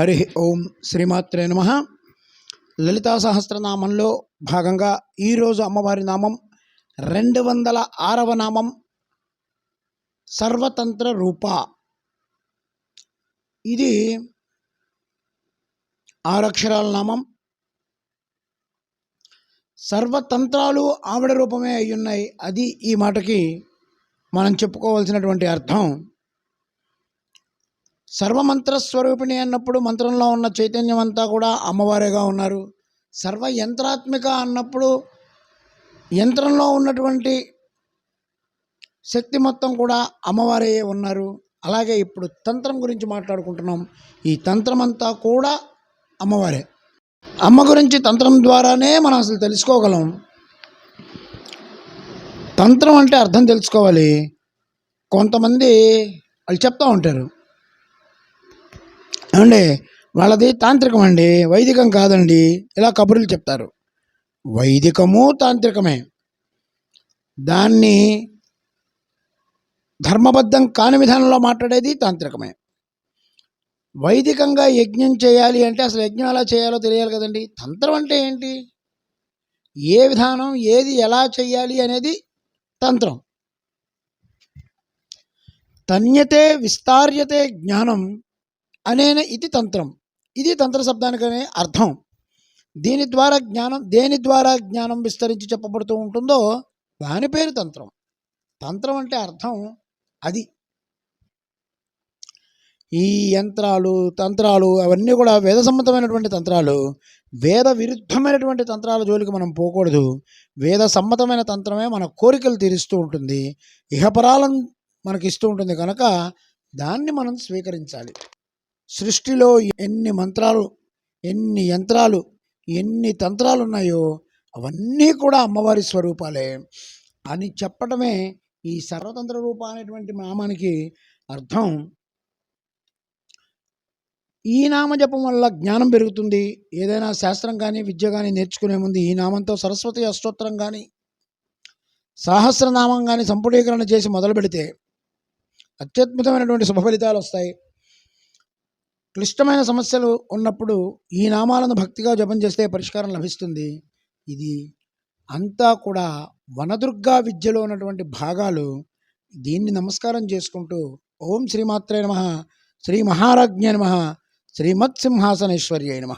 హరి ఓం శ్రీమాత్రే నమ. లలితా సహస్రనామంలో భాగంగా ఈరోజు అమ్మవారి నామం రెండు వందల ఆరవ నామం సర్వతంత్ర రూప. ఇది ఆరక్షరాల నామం. సర్వతంత్రాలు ఆవిడ రూపమే అయ్యున్నాయి. అది ఈ మాటకి మనం చెప్పుకోవాల్సినటువంటి అర్థం. సర్వమంత్ర స్వరూపిణి అన్నప్పుడు మంత్రంలో ఉన్న చైతన్యం అంతా కూడా అమ్మవారేగా ఉన్నారు. సర్వ యంత్రాత్మిక అన్నప్పుడు యంత్రంలో ఉన్నటువంటి శక్తి మొత్తం కూడా అమ్మవారే ఉన్నారు. అలాగే ఇప్పుడు తంత్రం గురించి మాట్లాడుకుంటున్నాం. ఈ తంత్రం అంతా కూడా అమ్మవారే. అమ్మ గురించి తంత్రం ద్వారానే మనం అసలు తెలుసుకోగలం. తంత్రం అంటే అర్థం తెలుసుకోవాలి. కొంతమంది వాళ్ళు చెప్తూ ఉంటారు. ఏమండి? వాళ్ళది తాంత్రికం అండి. వైదికం కాదండి. ఇలా కబుర్లు చెప్తారు. వైదికము తాంత్రికమే. దాన్ని ధర్మబద్ధం కాని విధానంలో మాట్లాడేది తాంత్రికమే. వైదికంగా యజ్ఞం చేయాలి అంటే అసలు యజ్ఞం ఎలా చేయాలో తెలియాలి కదండి. తంత్రం అంటే ఏంటి? ఏ విధానం ఏది ఎలా చేయాలి అనేది తంత్రం. తన్యతే విస్తార్యతే జ్ఞానం. అనేన ఇది తంత్రం. ఇది తంత్ర శబ్దానికనే అర్థం. దీని ద్వారా జ్ఞానం దేని ద్వారా జ్ఞానం విస్తరించి చెప్పబడుతూ ఉంటుందో దాని పేరు తంత్రం. తంత్రం అంటే అర్థం అది. ఈ యంత్రాలు తంత్రాలు అవన్నీ కూడా వేద సమ్మతమైనటువంటి తంత్రాలు. వేద విరుద్ధమైనటువంటి తంత్రాల జోలికి మనం పోకూడదు. వేద సమ్మతమైన తంత్రమే మన కోరికలు తీరుస్తూ ఉంటుంది. ఇహపరాలను మనకి ఇస్తూ ఉంటుంది కనుక దాన్ని మనం స్వీకరించాలి. సృష్టిలో ఎన్ని మంత్రాలు ఎన్ని యంత్రాలు ఎన్ని తంత్రాలు ఉన్నాయో అవన్నీ కూడా అమ్మవారి స్వరూపాలే అని చెప్పడమే ఈ సర్వతంత్ర రూప అనేటువంటి నామానికి అర్థం. ఈ నామజపం వల్ల జ్ఞానం పెరుగుతుంది. ఏదైనా శాస్త్రం కానీ విద్య కానీ నేర్చుకునే ముందు ఈ నామంతో సరస్వతి అష్టోత్తరం కానీ సహస్రనామం కానీ సంపుటీకరణ చేసి మొదలు పెడితే అత్యద్భుతమైనటువంటి శుభ ఫలితాలు వస్తాయి క్లిష్టమైన సమస్యలు ఉన్నప్పుడు ఈ నామాలను భక్తిగా జపం చేస్తే పరిష్కారం లభిస్తుంది. ఇది అంతా కూడా వనదుర్గా విద్యలో ఉన్నటువంటి భాగాలు. దీన్ని నమస్కారం చేసుకుంటూ ఓం శ్రీమాత్రే నమ శ్రీ మహారాజ్ఞ నమ శ్రీమత్సింహాసనేశ్వర్య నమ.